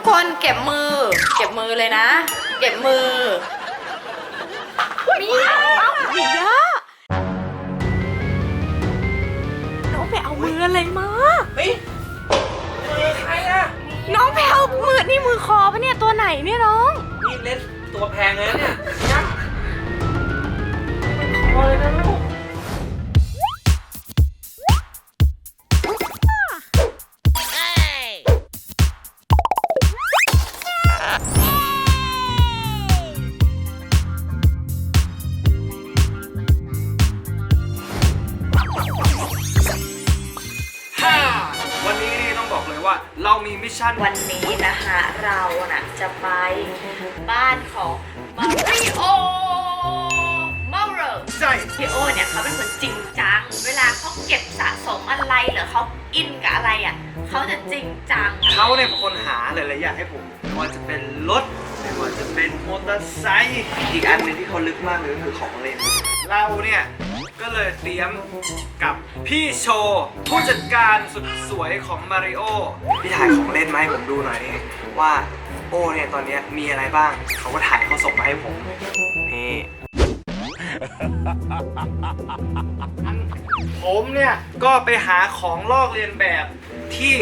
กคนเก็บมือ เก็บมือเลยนะ เก็บมือมียามียาน้องไปเอามืออะไรมาเฮ้ยมือใครอะน้องไปเอามือนี่มือคอปะเนี่ยตัวไหนเนี่ยน้องนี่เล่นตัวแพงเลยนะเนี่ยยักษ์คอเลยนะลูก ว่าเรามีมิชชั่นวันนี้นะคะเราน่ะจะไปบ้านของมาริโอเมาเรอใช่พี่โอเนี่ยเขาเป็นคนจริงจัง เวลาเขาเก็บสะสมอะไรหรือเขาอินกับอะไรอะเขาจะจริงจัง เขาเนี่ยเป็นคนหาหลายๆอย่างให้ผมไม่ว่าจะเป็นรถไม่ว่าจะเป็นมอเตอร์ไซค์อีกอันหนึงที่เขาลึกมากเลยก็คือของเล่นเราเนี่ย ก็เลยเตรียมกับพี่โชว์ผู้จัดการสุดสวยของมาริโอพี่ถ่ายของเล่นมาให้ผมดูหน่อยนี่ว่าโอ้เนี่ยตอนเนี้ยมีอะไรบ้าง เขาก็ถ่ายเขาส่งมาให้ผมนี่ผมเนี่ยก็ไปหาของลอกเลียนแบบที่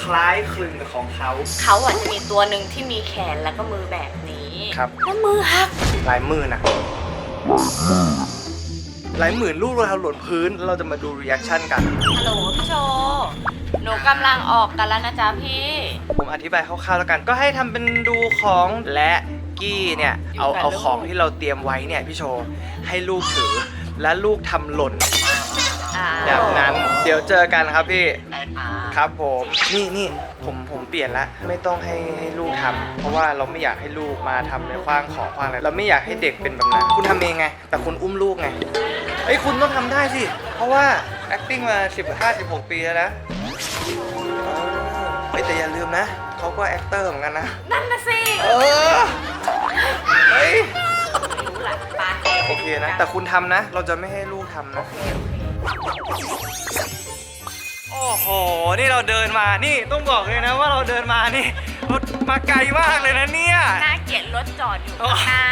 คล้ายคลึงกับของเขา เขาอะจะมีตัวหนึ่งที่มีแขนแล้วก็มือแบบนี้ครับ แล้วมือหักหลายหมื่นอะ หลายหมื่นลูกเราหล่นพื้นแล้วเราจะมาดูรีแอคชั่นกัน ฮัลโหลพี่โชว์หนูกำลังออกกันแล้วนะจ๊ะพี่ ผมอธิบายคร่าวๆแล้วกัน ก็ให้ทำเป็นดูของและกี้เนี่ยเอาอยู่กับเอาลูกของที่เราเตรียมไว้เนี่ยพี่โชว์ให้ลูกถือและลูกทำหล่นอ่าแบบนั้น เดี๋ยวเจอกันครับพี่ ครับผมนี่นี่ผมผมเปลี่ยนละไม่ต้องให้ให้ลูกทำเพราะว่าเราไม่อยากให้ลูกมาทำในคว้างของคว้างอะไรเราไม่อยากให้เด็กเป็นแบบนั้นคุณทำเองไง แต่คุณอุ้มลูกไง เอ้ยคุณต้องทำได้สิ เพราะว่า acting มา 15 16 ปีแล้วนะเฮ้ยแต่อย่าลืมนะ เขาก็ actor เหมือนกันนะ นั่นนะสิเออ เฮ้ย รู้แหละไปโอเคนะ แต่คุณทำนะ เราจะไม่ให้ลูกทำนะ โอ้โห นี่เราเดินมา นี่ต้องบอกเลยนะว่าเราเดินมานี่รถมาไกลมากเลยนะเนี่ย น่าเกลียดรถจอดอยู่ข้างหน้า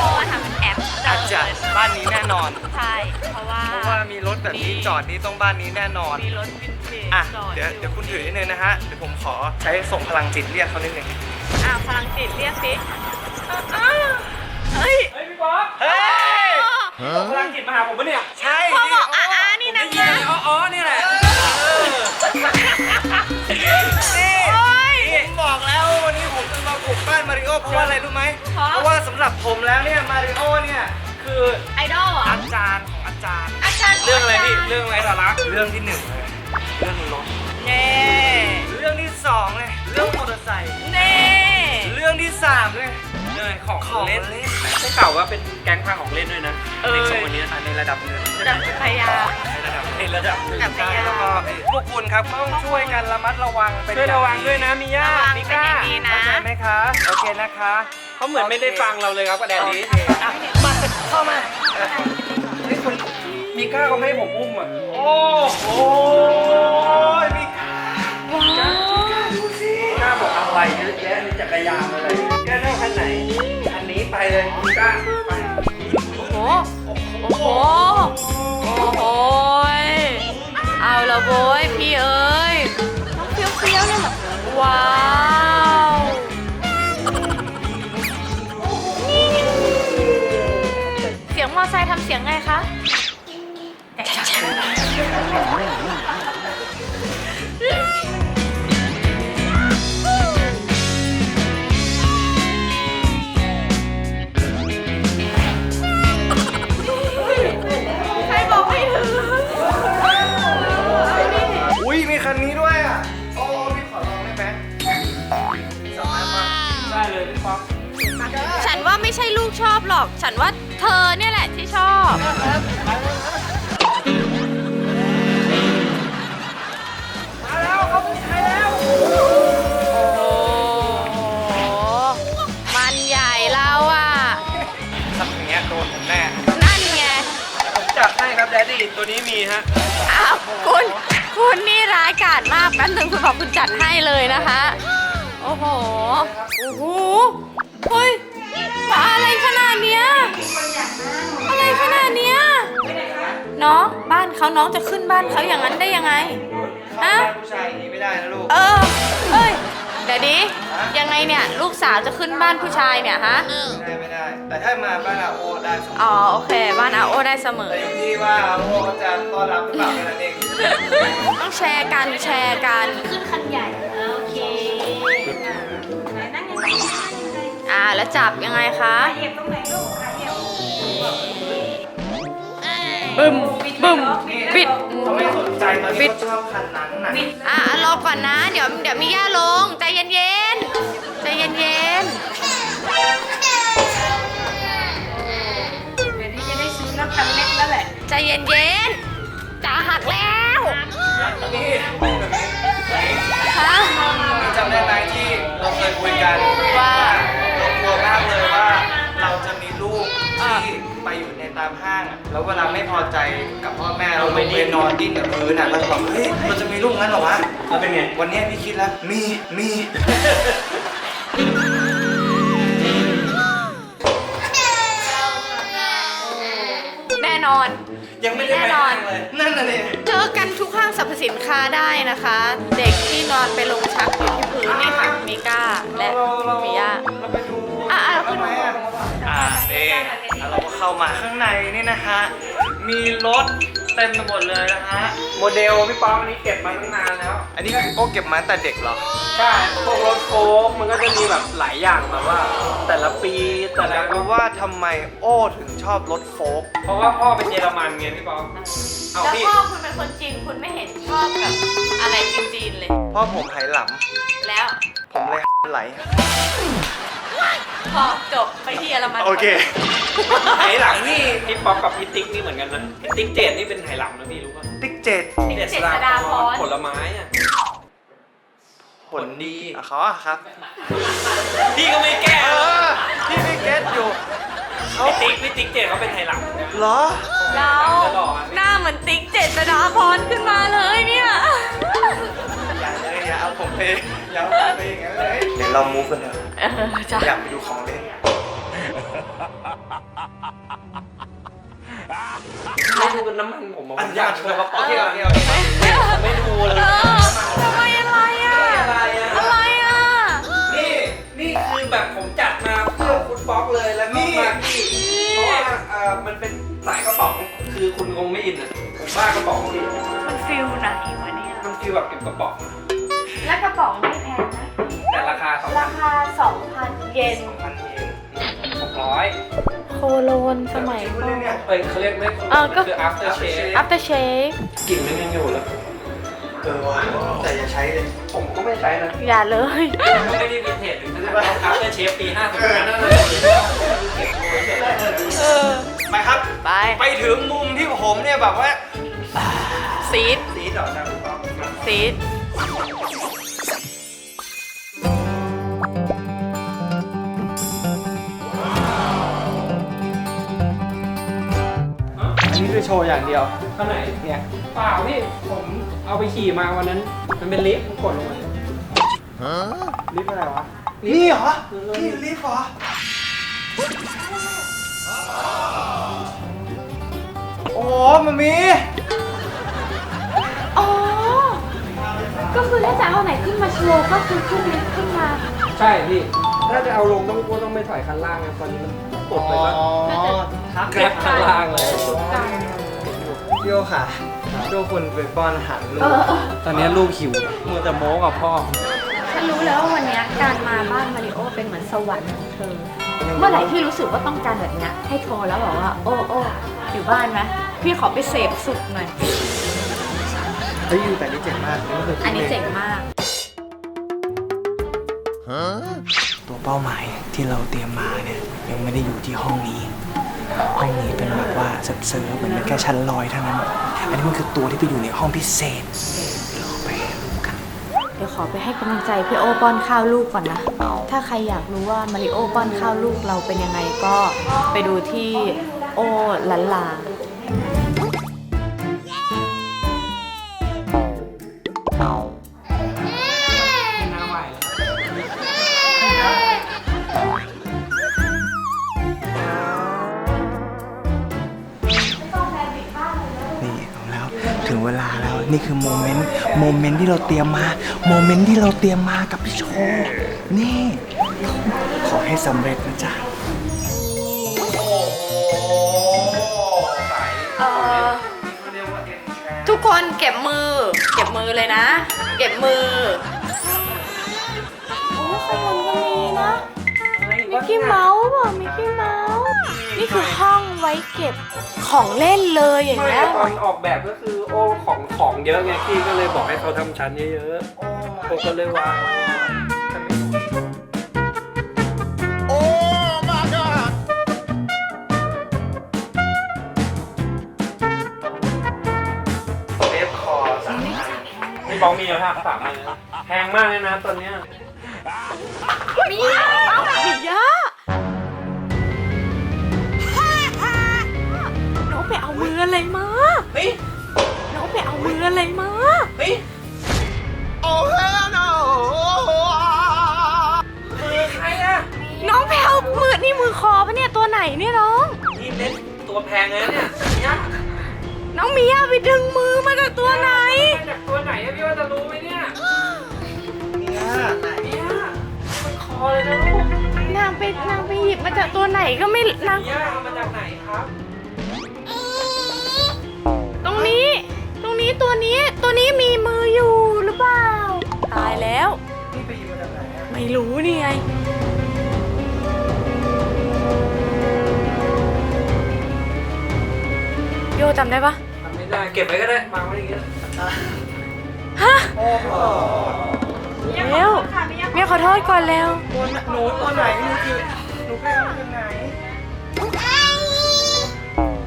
พ่อทำเป็นแอปเดิอาจจะนบ้านนี้แน่นอน ใช่เพราะว่าเพราะว่ามีรถแบบนี้จอดนี้ต้องบ้านนี้แน่นอน มีรถวินเทจอะ จอดเดี๋ยวเดี๋ยวคุณถือนิดนึงนะฮะ เดี๋ยวผมขอใช้ส่งพลังจิตเรียกเขานิดนึงอะพลังจิตเรียกสิเฮ้ยเฮ้ยพี่บ๊อบเฮ้ย พลังจิตมาหาผมปะเนี่ย ใช่ เพราะว่าอะไรรู้ไหมเพราะ เพราะว่าสำหรับผมแล้วเนี่ยมาริโอเนี่ยคือไอดอลเหรออาจารย์ของอาจารย์ อาจารย์เรื่องอะไรพี่เรื่องอะไรสาระเรื่องที่หนึ่งเลยเรื่องรถเน่เรื่องที่สองเลยเรื่องมอเตอร์ไซค์เน่เรื่องที่สามเลยเรื่องของของเล่เล่นน ได้ข่าวว่าเป็นแก๊งพาของเล่นด้วยนะเออ เด็กสองคนนี้อันในระดับหนึ่งดับพยายาม ในระดับในระดับหนึ่งกับพยายามแล้วก็พวกคุณครับต้องช่วยกันระมัดระวังเป็นช่วยระวังด้วยนะมิย่าระวังมิเป็นก้าอย่างดีนะ เข้าใจไหมคะโอเคนะคะเขาเหมือนไม่ได้ฟังเราเลยครับกระแดดนี้โอเคอะมาเข้ามานี่คุณมิก้าเขาไม่ให้ผมอุ้มอะโอ้โหมีว้าวดูสิมิก้าบอกอะไรเยอะแยะมีจักรยานอะไรแกนั่งคันไหน อันนี้ไปเลยมิก้าไปโอ้โห โอ้โห โว้ยพี่เอ้ยน้องเฟี้ยวเฟี้ยวๆเนี่ยแบบว้าวเสียงมอไซค์ทำเสียงไงคะใค ช่ลูกชอบหรอก ฉันว่าเธอเนี่ยแหละที่ชอบ มาแล้วเขาเป็นใครแล้ว โอ้โหมันใหญ่แล้วอะ ทำอย่างเงี้ยโดนผมแน่นั่นไง ผมจัดให้ครับแดดดี้ตัวนี้มีฮะ อ้าวคุณคุณนี่ร้ายกาจมากแป๊บนึงคุณบอกคุณจัดให้เลยนะคะ โอ้อ้โห โอ้โหเฮ้ย เขาน้องจะขึ้นบ้านเขาอย่างนั้นได้ยังไง ฮะ ผู้ชายอย่างนี้ไม่ได้นะลูก เออ เอ้ย เดี๋ยวดิยังไงเนี่ย ลูกสาวจะขึ้นบ้านผู้ชายเนี่ยฮะ ไม่ได้ไม่ได้ แต่ถ้ามาบ้านอาโอได้เสมออ๋อโอเค บ้านอาโอได้เสมอ แต่อยู่ที่ว่าอาโอเขาจะต้อนรับหรือเปล่าแค่นั้นเองต้องแชร์กันแชร์กัน ขึ้นคันใหญ่โอเคไหนนั่งยังไงนั่งยังไงอ่าแล้วจับยังไงคะ เหยียบตรงไหนลูกขา บบึ้มบึ้มบิด เขาไม่สนใจตอนปินี้ดเขาชอบคันนั้นน่ะอะอะรอก่อนนะ เดี๋ยวเดี๋ยวมีย่าลง ใจเย็นๆ ใจเย็นเดี๋ยวนี้จะได้ซื้อน้ำคันเล็กแล้วแหละๆ ใจเย็นๆจะหักแล้วนี่ฮะ จำได้ไหมที่เราเคยคุยกัน ห้างอะแล้วเวลาไม่พอใจกับพ่อแม่เราลงไปนอนดิ้นกับพื้นอะเราจะบอกเฮ้ยเราจะมีลูกงั้นเหรอวะแล้วเป็นไง วันเนี้ยพี่คิดแล้วมีมี แน่นอน ยังไม่ได้ไปห้างเลยนั่นน่ะเนี่ยเจอกันทุกห้างสรรพสินค้าได้นะคะ เด็กที่นอนไปลงชักอยู่ที่พื้นนี่ค่ะมีก้าและเราเรามีย่าเราไปดูอะอะทำไมอะ อ่าเอ๊เราก็ เข้ามาข้างในนี่นะฮะ มีรถเต็มไปหมดเลยนะฮะ โมเดลพี่ป๊อปอันนี้เก็บมาตั้งนานแล้ว อันนี้คือโอ้เก็บมาตั้งแต่เด็กเหรอ ใช่ พวกรถโฟล์กมันก็จะมีแบบหลายอย่างแบบว่า แต่ละปีแต่อละยากรู้ว่าทำไมโอ้ถึงชอบรถโฟล์กเพราะว่าพ่อเป็นเยอรมันไงพี่ป๊อปเอาแล้วพี่ พ่อคุณเป็นคนจีนคุณไม่เห็นชอบแบบอะไรจีนๆเลยพ่อผมไหหลแล้วำผมเลย ไหล พอจบไปที่เยอรมันโอเค ไหหลังนี่พี่ป๊อปกับพี่ติ๊กนี่เหมือนกันนะพี่ติ๊กเจดนี่เป็นไหหลังนะพี่รู้ป่ะติ๊กเจ็ดเจษดาพรผลไม้อะผลดีอะเขาอะครับ พี่ก็ไม่แก้เอหรอกอพี่ไม่เก็ตอยู่เขาพี่ติ๊กพี่ติ๊กเจดเขาเป็นไหหลังเหรอ เราจะหล่ออะหน้าเหมือนติ๊กเจษดาพรขึ้นมาเลยเนี่ย อย่าเลยอย่าเอาผมไปอย่าเอาผมไปอย่างนั้นเลย เดี๋ยวเรามูฟกัน เถอะเออจ้ะอยากไปดูของเล่นไม่ดูน้ำมันผมอันยากเลยว่าปอเที่เที่ยยววเที่เที่ยยววไม่ดูเลยเออทำไมอะไรอะ อะไรอะ อะไรอะ นี่นี่คือแบบผมจัดมาเพื่อคุณป๊อกเลยแล้วก็มากกี้เพราะว่าเอ่อมันเป็นสายกระป๋องคือคุณคงไม่อินอะผมว่ากระป๋องนี่มันฟิลไหนวะเนี่ยมันฟีลแบบเก็บกระป๋องและ ยนพันเยนหกร้อยโคโลนสมัยก่อน เอ้ยเขาเรียกไม่เออก็ คือ after shave after shave กลิ่นมันยังอยู่เลยเออว่ะแต่อย่าใช้เลยผมก็ไม่ใช้นะอย่าเลยผมก็ไม่ได้วินเทจถึงขนาดต้อง after shave ปีห้าสิบนะเออ ไปครับ ไปไปถึงมุมที่ผมเนี่ยแบบว่าซีดสีดอกจังคุณป๊อกซีด คือโชว์อย่างเดียวข้างไหนเนี่ยเปล่าพี่ผมเอาไปขี่มาวันนั้น มันเป็นลิฟต์กดลงมาลิฟต์อะไรวะนี่เหรอพี่รีบเหรอโอ้มันมีอ๋อ ก็คือถ้าจะเอาไหนขึ้นมาโชว์ก็คือขึ้นลิฟต์ขึ้นมา ใช่พี่ ถ้าจะเอาลงต้องก็ต้องไปถอยคันล่างไงตอนนี้มันกดไปก็ทักแกร็บข้างล่างเลยโยค่ะโยคุณไปป้อนอาหารลูกเออเออตอนนี้ลูกหิวมัวแต่โม้กับพ่อ ฉันรู้แล้วว่าวันเนี้ยการมาบ้านมาริโอเป็นเหมือนสวรรค์ของเธอ เมื่อไหร่ที่รู้สึกว่าต้องการแบบเนี้ยให้โทรแล้วบอกว่า โอ้โอ้อยู่บ้านไหมพี่ขอไปเสพสุขหน่อยเฮ้ยแต่นี่เจ๋งมากนี่ก็คืออันนี้เจ๋งมาก ตัวเป้าหมายที่เราเตรียมมาเนี่ยยังไม่ได้อยู่ที่ห้องนี้ ห้องนี้เป็นแบบว่าเซิร์ฟเหมือนเป็นแค่ชั้นลอยเท่านั้น อันนี้มันคือตัวที่ไปอยู่ในห้องพิเศษเราไปดูกัน เดี๋ยวขอไปให้กำลังใจพี่โอป้อนข้าวลูกก่อนนะ ถ้าใครอยากรู้ว่ามาริโอป้อนข้าวลูกเราเป็นยังไงก็ไปดูที่โอลันลา คือโมเมนต์โมเมนต์ที่เราเตรียมมาโมเมนต์ที่เราเตรียมมากับพี่โชว์นี่ขอให้สำเร็จนะจ๊ะเออทุกคนเก็บมือ เก็บมือเลยนะ เก็บมือโอ้ข้างบนก็มีนะมิกกี้เมาส์อะมิกกี้เมาส์นี่ คือห้องไว้เก็บของเล่นเลยอย่างไม่เงี้ยตอนออกแบบก็คือโอ้ของของเยอะไงพี่ก็เลยบอกให้เขาทำชั้นเยอะๆผมก็เลยวางเวฟคอสามพันไม่บอกมีแล้วฮะสามอันเลยแพงมากเลยนะตอนเนี้ย มียามียาน้อง มืออะไรมาเฮ้ยน้องไปเอามืออะไรมาเฮ้ยโอ้เฮลโนมือใครอะน้องไปเอามือนี่มือคอปะเนี่ยตัวไหนเนี่ยน้อง นี่เล่นตัวแพงเลยเนี่ยยักษ์น้องมียาไปดึงมือมาจากตัวไหนมาจากตัวไหนอะพี่ว่าจะรู้ไหมเนี่ยเนี่ยเนี่ยมันคอเลยนะลูกนางไปนางไปหยิบมาจากตัวไหนก็ไม่นางเนี่ยเอามาจากไหนครับ ไหนอะไม่รู้นี่ไง โยจำได้ปะทำไม่ได้เก็บไว้ก็ได้วางไว้อย่างเงี้ยฮะโอ้โหเร็วเมียขอโทษก่อนแล้วตัวหนูตัวไหนหนูคือหนูไปเอามาจากไหน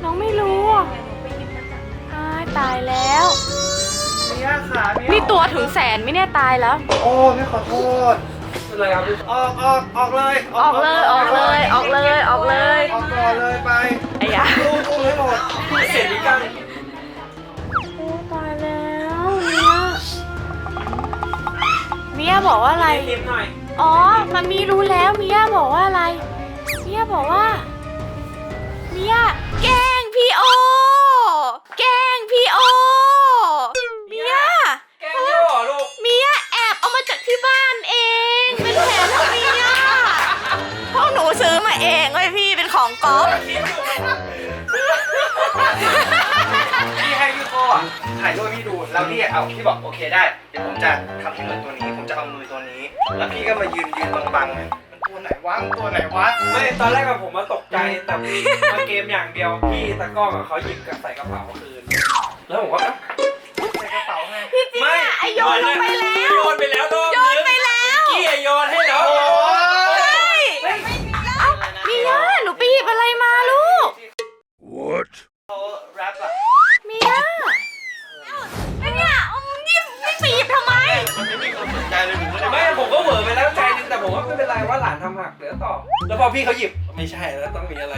น้องไม่รู้อะตายตายแล้ว เมียขาเมียนี่ตัวถึงแสนไหม่เนี่ยตายแล้ว โอ้พี่ขอโทษ เป็นไรครับพี่ออกออกออกเลยออกเลยออกเลยออกเลยออกเลยออกก่อนเลยไปไอ้ยาลูกอุ้มให้หมดเสียดีกันโอ้ตายแล้วเมียเมียบอกว่าอะไรนิดหน่อยอ๋อ มันมีรู้แล้วเมียบอกว่าอะไร เมียบอกว่า เมียแกล้งพี่โอ แกล้งพี่โอ เองเว้ยพี่เป็นของก๊อฟพี่ให้พี่โคอะถ่ายรูปให้พี่ดูแล้วพี่เอาพี่บอกโอเคได้เดี๋ยวผมจะทำให้เหมือนตัวนี้ ผมจะเอามือตัวนี้ แล้วพี่ก็มายืนยืนบังๆไงมันตัวไหนวะมันตัวไหนวะไม่ตอนแรกอะผมมาตกใจแต่มาเกมอย่างเดียวพี่ตะกล้องอะเขาหยิบกับใส่กระเป๋าคืน แล้วผมก็เอ๊ะใส่กระเป๋าไงพี่จริงอะไอโยนลงไปแล้ว โยนไปแล้วรอบ มมันไม่มีคนสนใจเลยผมก็เลยไม่ผมก็เหวอไปแล้วใจนึงแต่ผมว่าไม่เป็นไรว่าหลานทำหักเดี๋ยวต่อ แล้วพอพี่เขาหยิบไม่ใช่แล้วต้องมีอะไร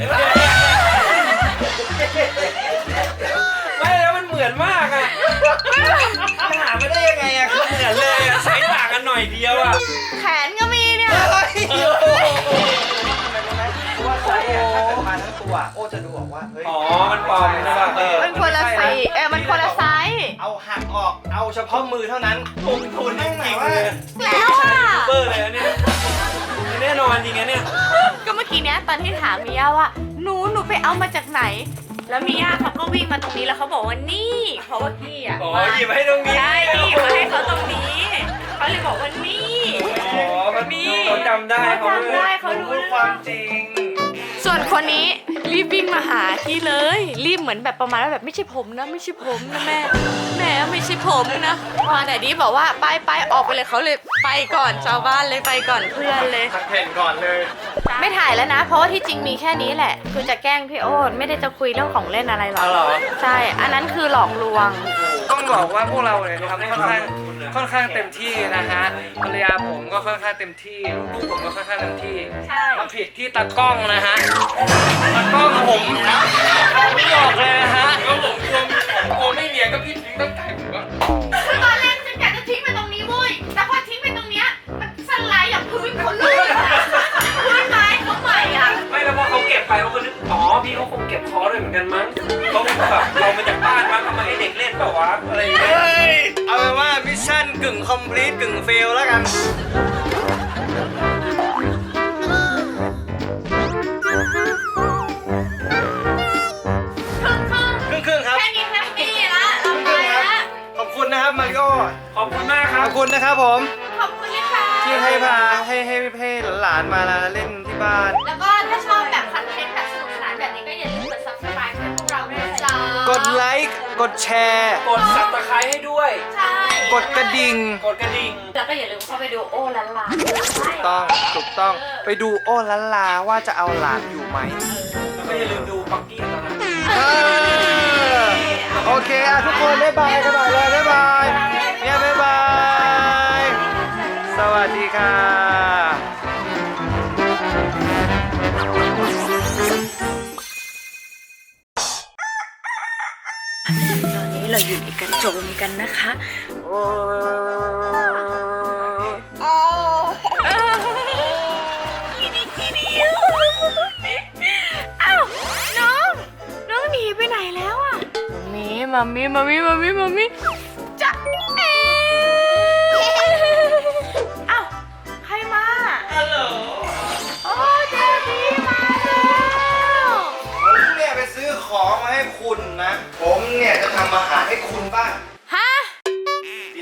ไม่แล้วมันเหมือนมากอะจะหามาได้ยังไงอะคือเหมือนเลยอะใช้ต่างกันหน่อยเดียวอะแขนก็มีเนี่ยทำไมรู้ไหม ว่าไซส์อะถ้าเกิดมาทั้งตัวโอ้จะดูออกว่าเฮ้ยอ๋อมันปลอมใช่ป่ะเออ มันคนละสีเออมันคนละไซส์เอาหักออกเอาเฉพาะมือเท่านั้นลงทุนจริงๆเลยแล้วอะเบอร์เลยอันเนี่ยแน่นอนจริงๆเนี่ยก็เมื่อกี้เนี้ยตอนที่ถามมิย่าว่าหนูหนูไปเอามาจากไหน แล้วมิย่าเขาก็วิ่งมาตรงนี้แล้วเขาบอกว่านี่เพราะว่ากี้อะอ๋อหยิบให้ตรงนี้ใช่กี้มาให้เขาตรงนี้เขาเลยบอกว่านี่อ๋อมันเขาจำได้เขาจำได้เขาเขารู้รู้ความจริงส่วน คนนี้รีบวิ่งมาหาที่เลย รีบเหมือนแบบประมาณว่าแบบไม่ใช่ผมนะ ไม่ใช่ผมนะแม่แม่ไม่ใช่ผมนะพอแต่ดีบอกว่าไปไปออกไปเลยเขาเลยไปก่อนชาวบ้านเลยไปก่อนเพื่อนเลย ทักเพนก่อนเลย ไม่ถ่ายแล้วนะ เพราะว่าที่จริงมีแค่นี้แหละคือจะแกล้งพี่โอ๊ตไม่ได้จะคุยเรื่องของเล่นอะไรหรอกเอาเหรอ ใช่ อันนั้นคือหลอกลวง ต้องบอกว่าพวกเราเนี่ยทำค่อนข้าง ค่อนข้างเต็มที่นะฮะภรรยาผมก็ค่อนข้างเต็มที่ลูกๆผมก็ค่อนข้างเต็มที่ใช่มาผิดที่ตากล้องนะฮะตากล้องผมไม่บอกเลยนะฮะก็ผมกลัวกลัวไม่เนียนก็พี่ทิ้งตั้งแต่ ไปเขาก็นึกอ๋อพี่เขาคงเก็บคอด้วยเหมือนกันมั้งเขาแบบเรามาจากบ้านมั้งเอามาให้เด็กเล่นเปล่าวะอะไรอย่างเงี้ยเฮ้ยงคอมพลีทกึ่งเฟลแล้วกัน ครึ่งครึ่งๆครับ แค่นี้แฮปปี้ละเราครึ่งไปๆครับละขอบคุณนะครับมาริโอขอบคุณมากคขรัอบบคุณนะครับผม ขอบคุณนะคะ ที่ให้พาให้ให้ให้หลานๆมาเล่นที่ ดแชร์ กดสับตะไคร้ให้ด้วย ใช่กดกระดิ่ง กดกระดิ่ง แล้วก็อย่าลืมเข้าไปดูโอ้ละลาถูกต้อง ถูกต้อง ไปดูโอ้ลันลาว่าจะเอาหลานอยู่ไหมแล้วก็อย่าลืมดูปักกี้แล้วนะเออโอเคอะทุกคนบ๊ายบายกันหน่อยเลยบ๊ายบาย เนี่ยบ๊ายบาย สวัสดีค่ะ เราอยู่ในกระโจมกันนะคะโอ้อ้าวน้องน้องหนีไปไหนแล้วอะมีมามีมามีมามีมามีำอาหารให้คุณบ้าง ฮะ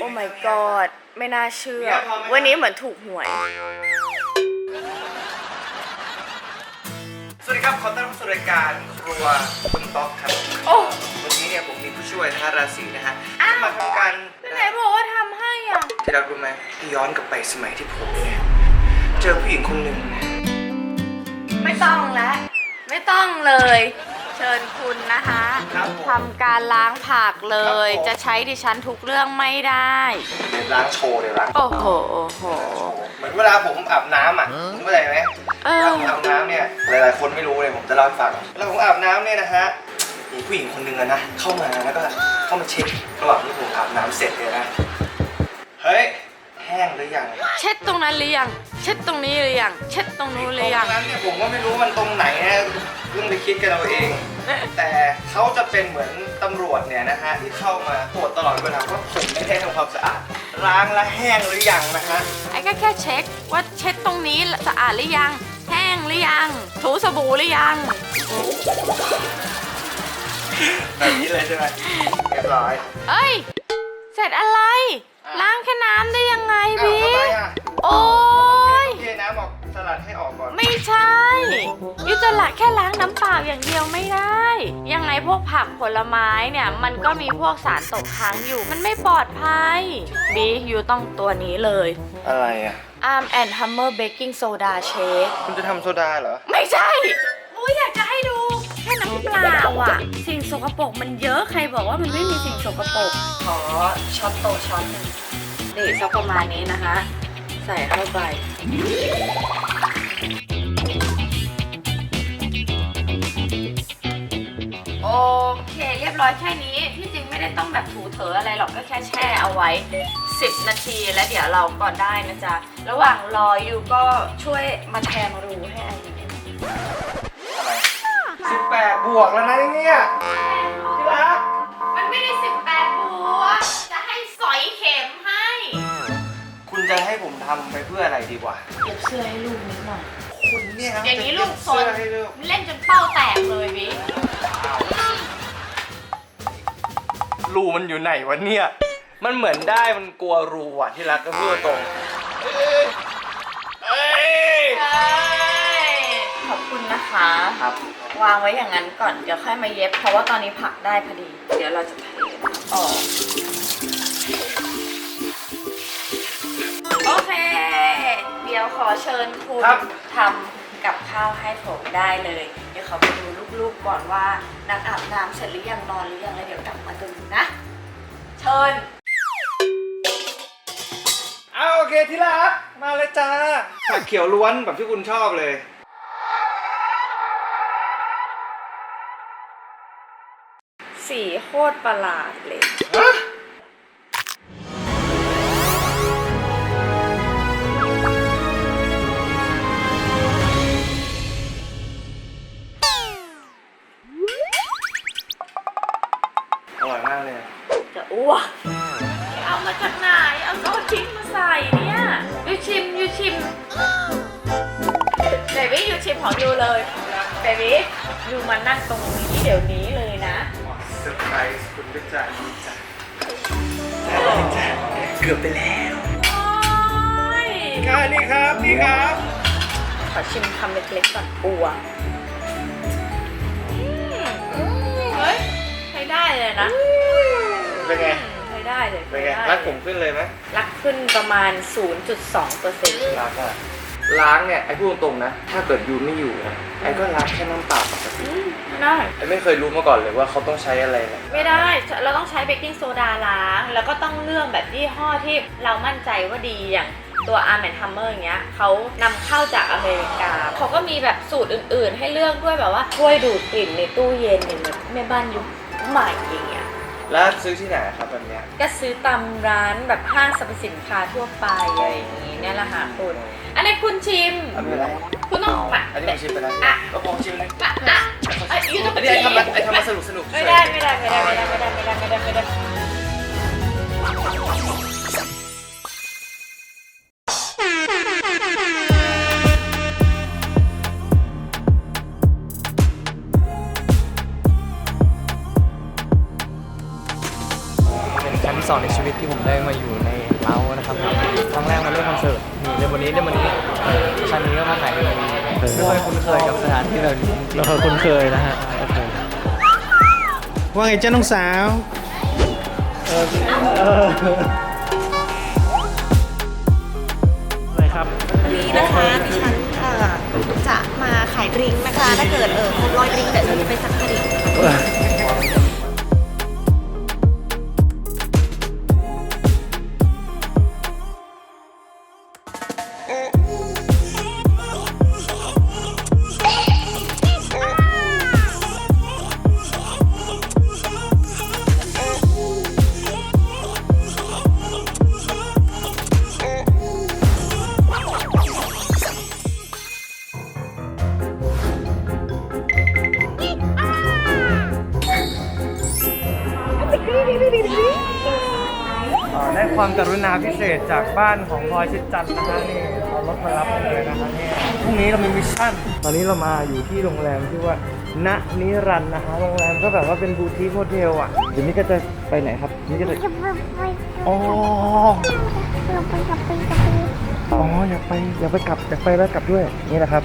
โอ้ my god ไม่น่าเชื่อ วันนี้เหมือนถูกหวย สวัสดีครับ ขอต้อนรับสู่รายการครัวคุณต๊อกครับ โอ้วันนี้เนี่ยผมมีผู้ช่วยทาราศีนะฮะที่มาทำการไหนบอกว่าทำให้อะ ที่รักรู้ไหมที่ย้อนกลับไปสมัยที่ผมเนี่ยเจอผู้หญิงคนหนึ่งเนี่ยไม่ต้องแล้วไม่ต้องเลย เชิญคุณนะคะครับผม ทำการล้างผักเลครับยผม จะใช้ดิฉันทุกเรื่องไม่ได้ เดี๋ยวล้างโชว์เดี๋ยวล้างโอ้โหโอ้โหเหมือนเวลาผมอาบน้ำอะคุณเข้าใจไหมเอเวอลาผมอาบน้ำเนี่ยหลายๆคนไม่รู้เลยผมจะเล่าให้ฟังเวลาผมอาบน้ำเนี่ยนะฮะมีผู้หญิงคนหนึ่งอะนะเข้ามาแล้วก็เข้ามาเช็คระหว่างที่ผมอาบน้ำเสร็จเลยนะเฮ้ยแห้งหรือยัง เช็ดตรงนั้นหรือยัง เช็ดตรงนี้หรือยัง เช็ดตรงนู้นหรือยัง ตรงนั้นเนี่ยผมก็ไม่รู้มันตรงไหนนะเพิ่งไปคิดกันเอาเอง แต่เขาจะเป็นเหมือนตำรวจเนี่ยนะฮะที่เข้ามาตรวจตลอดเวลาว่าผมไม่ได้ทำความสะอาดล้างและแห้งหรือยังนะฮะไอ้ก็แค่เช็คว่าเช็ดตรงนี้สะอาดหรือยัง แห้งหรือยัง ถูสบู่หรือยังแบบนี้เลยใช่ไหมเรียบร้อยเอ้ย เสร็จอะไร ล้างแค่น้ำได้ยังไงอ้าวพี่ทำไมอะโอ้ยเทน้ำออก สลัดให้ออกก่อน ไม่ใช่ยุจะละแค่ล้างน้ำเปล่าอย่างเดียวไม่ได้ ยังไงพวกผักผลไม้เนี่ยมันก็มีพวกสารตกค้างอยู่ มันไม่ปลอดภัยบียูต้องตัวนี้เลย อะไรอะ Arm and Hammer Baking Soda Shake คุณจะทำโซดาเหรอ ไม่ใช่โอ้ยอยากจะให้ดูแค่น้ำเปล่าอะ สิ่งสกปรกมันเยอะใครบอกว่ามันไม่มีสิ่งสกปรกขอช็อตโตะช็อตหนึ่งนี่สักประมาณนี้นะคะ ใส่เข้าไป โอเค เรียบร้อยแค่นี้ที่จริงไม่ได้ต้องแบบถูเถออะไรหรอกก็แค่แช่เอาไว้ 10 นาทีแล้วเดี๋ยวเราก็ได้นะจ๊ะ ระหว่างรออยู่ก็ช่วยมาแทงรูให้ไอ้นิดนึงอะไรสิบแปดบวกแล้วนะเนี่ยที่รักมันไม่ได้ ทำไปเพื่ออะไรดีกว่าเย็บเสื้อให้ลูกนิดหน่อย คุณเนี่ยนะอย่างนี้ลูกซเสื้นอให้ลูกเล่นจนเป้าแตกเลยวิรูมันอยู่ไหนวะเนี่ย มันเหมือนได้มันกลัวรูอะที่รักก็พูดตรงเอ้ยเอ้ยขอบคุณนะคะ ครับวางไว้อย่างนั้นก่อน เดี๋ยวค่อยมาเย็บ เพราะว่าตอนนี้ผักได้พอดี เดี๋ยวเราจะเทน้ำออก โอเค เดี๋ยวขอเชิญคุณครับ ทำกับข้าวให้ผมได้เลย เดี๋ยวขอไปดูลูกๆก่อนว่านางอาบน้ำเสร็จหรือยังนอนหรือยังแล้วเดี๋ยวกลับมาดูนะ เชิญ เอาโอเคที่รักมาเลยจ้าผักเขียวล้วนแบบที่คุณชอบเลย สีโคตรประหลาดเลย ฮะ คุณด้วยจ้ะดีจ้ะได้เลยจ้ะเกือบไปแล้วโอ้ยค่ะนี่ครับนี่ครับขอชิมคำเล็กๆก่อนปัวอืมเฮ้ยใช้ได้เลยนะเป็นไงใช้ได้เลยเป็นไงใช้ด้รักผมขึ้นเลยไหมรักขึ้นประมาณ 0.2เปอร์เซ็นต์รักอะล้างเนี่ยไอ้พูดตรงๆนะ ถ้าเกิดยูไม่อยู่นะไอ้ก็ล้างแค่น้ำเปล่า ปกติได้ไอ้ไม่เคยรู้มาก่อนเลยว่าเขาต้องใช้อะไรนะไม่ได้ เราต้องใช้เบกกิ้งโซดาล้าง แล้วก็ต้องเลือกแบบยี่ห้อที่เรามั่นใจว่าดีอย่างตัว Arm Hammer อย่างเงี้ยเขานำเข้าจากอเมริกาเขาก็มีแบบสูตรอื่นๆ ให้เลือกด้วยแบบว่าช่วยดูดกลิ่นในตู้เย็นอย่างแบบแม่บ้านยุคใหม่อย่างเงี้ย แล้วซื้อที่ไหนครับแบบเนี้ยก็ซื้อตามร้านแบบห้างสรรพสินค้าทั่วไปอะไรอย่างงี้เนี่ยแหละค่ะคุณ อันนี้คุณชิม อันนี้อะไรคุณต้องมาอันนี้ผมชิมไปแล้วอะก็พอชิมเลยอะอะเอ้ยยูต้องอันนี้ไอ้ทำมาไอ้ทำมาสนุกสนุกไม่ได้ไม่ได้ไม่ได้ไม่ได้ไม่ได้ไม่ได้ไม่ได้ เราเคยคุ้นเคยนะฮะโอเคว่าไงเจ้าน้องสาว อะไรครับ วันนี้นะคะดิฉันเอ่อจะมาขายดริงก์นะคะ ถ้าเกิดเออครบร้อยดริงก์เดี๋ยวฉันจะไปสักดริงก์ ความกรุณาพิเศษจากบ้านของพลอยชิดจันทร์นะฮะนี่เอารถมารับเลยนะฮะนี่พรุ่งนี้เรามีมิชชั่น ตอนนี้เรามาอยู่ที่โรงแรมที่ว่าณนิรันดร์นะฮะโรงแรมก็แบบว่าเป็นบูติคโฮเทลอะเดี๋ยวนี้ก็จะไปไหนครับนี่ก็จะอ๋ออ๋ออยากไปอยากไปกลับอยากไปแล้วกลับด้วยนี่แหละครับ